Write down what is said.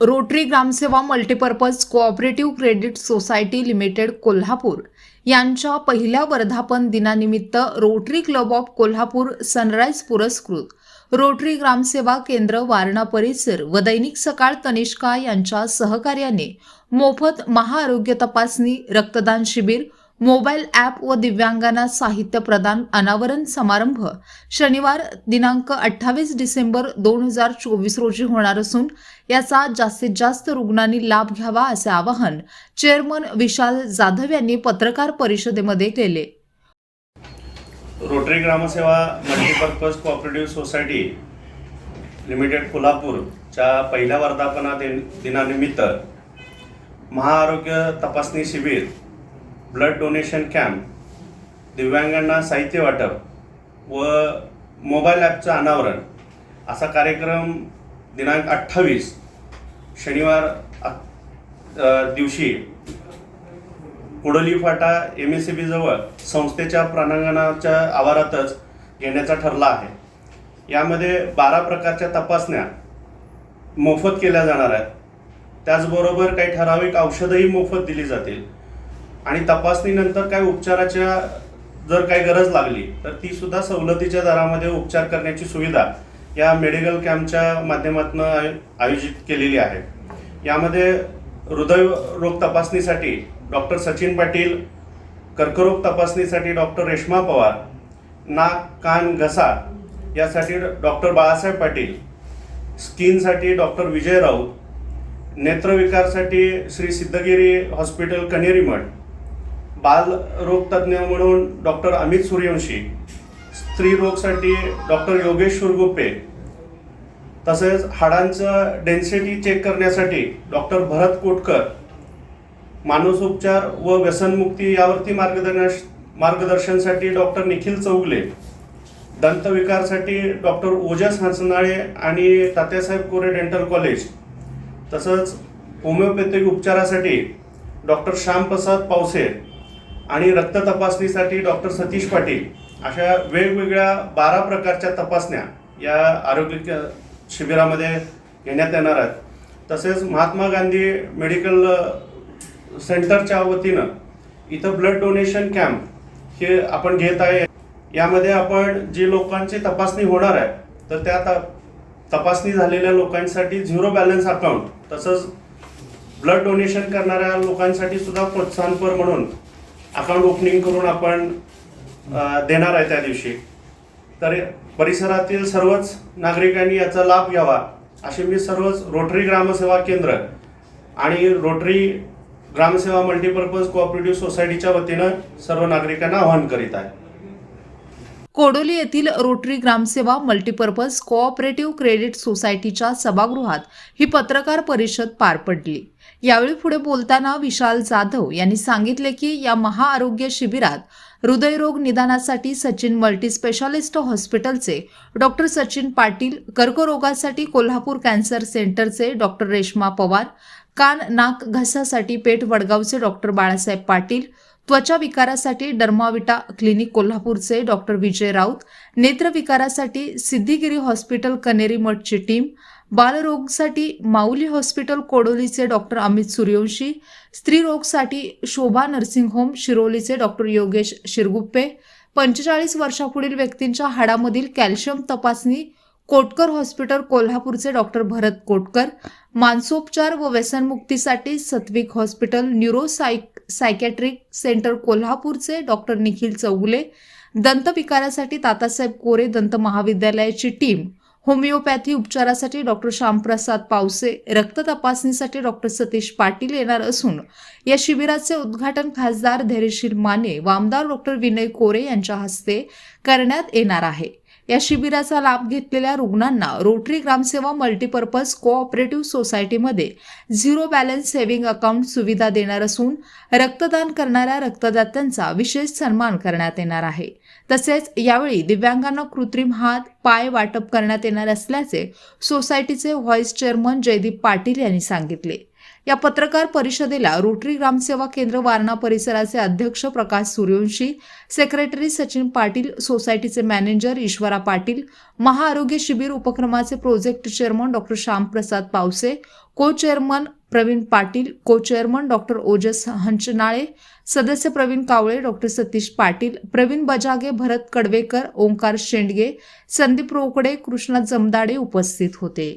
Rotary Gramseva multipurpose cooperative credit society limited Kolhapur. यांच्या पहिल्या वर्धापन दिनानिमित्त Rotary club of Kolhapur Sunrise पुरस्कृत. रोटरी ग्रामसेवा केंद्र वारणा परिसर व दैनिक सकाळ तनिष्का यांच्या सहकार्याने मोफत महाआरोग्य तपासणी रक्तदान शिबिर मोबाईल ॲप व दिव्यांगांना साहित्य प्रदान अनावरण समारंभ शनिवार दिनांक अठ्ठावीस डिसेंबर दोन हजार चोवीस रोजी होणार असून याचा जास्तीत जास्त रुग्णांनी लाभ घ्यावा असे आवाहन चेअरमन विशाल जाधव यांनी पत्रकार परिषदेमध्ये केले. Rotary Gramseva multipurpose cooperative society limited कोल्हापूरच्या पहिल्या वर्धापना दिन दिनानिमित्त महाआरोग्य तपासणी शिबिर ब्लड डोनेशन कॅम्प दिव्यांगांना साहित्य वाटप व मोबाईल ॲपचं अनावरण. असा कार्यक्रम दिनांक अठ्ठावीस शनिवार दिवशी कुडली फाटा एम एस सी बीजवळ संस्थेच्या प्रांगणाच्या आवारातच घेण्याचा ठरला आहे. यामध्ये बारा प्रकारच्या तपासण्या मोफत केल्या जाणार आहेत. त्याचबरोबर काही ठराविक औषधंही मोफत दिली जातील. आणि तपासणीनंतर काय उपचाराच्या जर काही गरज लागली तर ती सुद्धा सवलतीच्या दरामध्ये उपचार करण्याची सुविधा या मेडिकल कॅम्पच्या माध्यमातून आयोजित केलेली आहे. यामध्ये हृदयरोग तपासणीसाठी डॉक्टर सचिन पाटील कर्करोग तपासणीसाठी डॉक्टर रेश्मा पवार नाक कान घसा यासाठी डॉक्टर बाळासाहेब पाटील स्किनसाठी डॉक्टर विजय राऊत नेत्रविकारसाठी श्री सिद्धगिरी हॉस्पिटल कनेरीमठ बालरोग तज्ज्ञ म्हणून डॉक्टर अमित सूर्यवंशी स्त्रीरोगसाठी डॉक्टर योगेश सुरगुप्पे तसेच हाडांचं डेन्सिटी चेक करण्यासाठी डॉक्टर भरत कोटकर मानसोपचार व व्यसनमुक्ती यावरती मार्गदर्श मार्गदर्शनसाठी डॉक्टर निखिल चौगले दंतविकारसाठी डॉक्टर ओजस हंसनाळे आणि तात्यासाहेब कोरे डेंटल कॉलेज तसंच होमिओपॅथिक उपचारासाठी डॉक्टर श्यामप्रसाद पावसे आणि रक्त तपासणीसाठी डॉक्टर सतीश पाटील अशा वेगवेगळ्या बारा प्रकारच्या तपासण्या या आरोग्य शिबिरामध्ये घेण्यात येणार आहेत. तसेच महात्मा गांधी मेडिकल सेंटरच्या वतीनं इथं ब्लड डोनेशन कॅम्प हे आपण घेत आहे. यामध्ये आपण जी लोकांची तपासणी होणार आहे तर त्या त- तपासणी झालेल्या लोकांसाठी झिरो बॅलन्स अकाउंट तसंच ब्लड डोनेशन करणाऱ्या लोकांसाठी सुद्धा प्रोत्साहनपर म्हणून अकाउंट ओपनिंग करून आपण देणार आहे त्या दिवशी. तर परिसरातील सर्वच नागरिकांनी याचा लाभ घ्यावा असे मी सर्वच रोटरी ग्रामसेवा केंद्र आणि रोटरी ग्रामसेवा मल्टीपर्पज कोऑपरेटिव्ह सोसायटीच्या वतीनं सर्व नागरिकांना आवाहन करीत आहे. कोडोली येथील Rotary Gramseva multipurpose cooperative credit सोसायटीच्या सभागृहात ही पत्रकार परिषद पार पडली. यावेळी पुढे बोलताना विशाल जाधव यांनी सांगितले की या महाआरोग्य शिबिरात हृदयरोग निदानासाठी सचिन मल्टीस्पेशालिस्ट हॉस्पिटलचे डॉक्टर सचिन पाटील कर्करोगासाठी कोल्हापूर कॅन्सर सेंटरचे डॉक्टर रेश्मा पवार कान नाक घसासाठी पेठ वडगावचे डॉक्टर बाळासाहेब पाटील त्वचा विकारासाठी डर्माविटा क्लिनिक कोल्हापूरचे डॉक्टर विजय राऊत नेत्रविकारासाठी सिद्धिगिरी हॉस्पिटल कनेरी मठची टीम बालरोगसाठी माऊली हॉस्पिटल कोडोलीचे डॉक्टर अमित सूर्यवंशी स्त्रीरोगसाठी शोभा नर्सिंग होम शिरोलीचे डॉक्टर योगेश शिरगुप्पे पंचेचाळीस वर्षापुढील व्यक्तींच्या हाडामधील कॅल्शियम तपासणी कोटकर हॉस्पिटल कोल्हापूरचे डॉक्टर भरत कोटकर मानसोपचार व व्यसनमुक्तीसाठी Satvik hospital neuropsych psychiatric center कोल्हापूरचे डॉक्टर निखिल चौगुले दंतविकारासाठी तातासाहेब कोरे दंत महाविद्यालयाची टीम होमिओपॅथी उपचारासाठी डॉक्टर श्यामप्रसाद पावसे रक्त तपासणीसाठी डॉक्टर सतीश पाटील येणार असून या शिबिराचे उद्घाटन खासदार धैर्यशील माने व आमदार डॉक्टर विनय कोरे यांच्या हस्ते करण्यात येणार आहे. या शिबिराचा लाभ घेतलेल्या रुग्णांना रोटरी ग्रामसेवा मल्टीपर्पज कोऑपरेटिव्ह सोसायटीमध्ये झिरो बॅलन्स सेव्हिंग अकाउंट सुविधा देणार असून रक्तदान करणाऱ्या रक्तदात्यांचा विशेष सन्मान करण्यात येणार आहे. तसेच यावेळी दिव्यांगांना कृत्रिम हात पाय वाटप करण्यात येणार असल्याचे सोसायटीचे व्हाईस चेअरमन जयदीप पाटील यांनी सांगितले. या पत्रकार परिषदेला रोटरी ग्रामसेवा केंद्र वारणा परिसराचे अध्यक्ष प्रकाश सूर्यवंशी सेक्रेटरी सचिन पाटील सोसायटीचे मॅनेजर ईश्वरा पाटील महाआरोग्य शिबिर उपक्रमाचे project chairman doctor Shyamprasad Pawase co chairman Pravin Patil को चेअरमन डॉक्टर ओजस हंचनाळे सदस्य प्रवीण कावळे डॉक्टर सतीश पाटील प्रवीण बजागे भरत कडवेकर ओंकार शेंडगे संदीप रोकडे कृष्णा जमदाडे उपस्थित होते.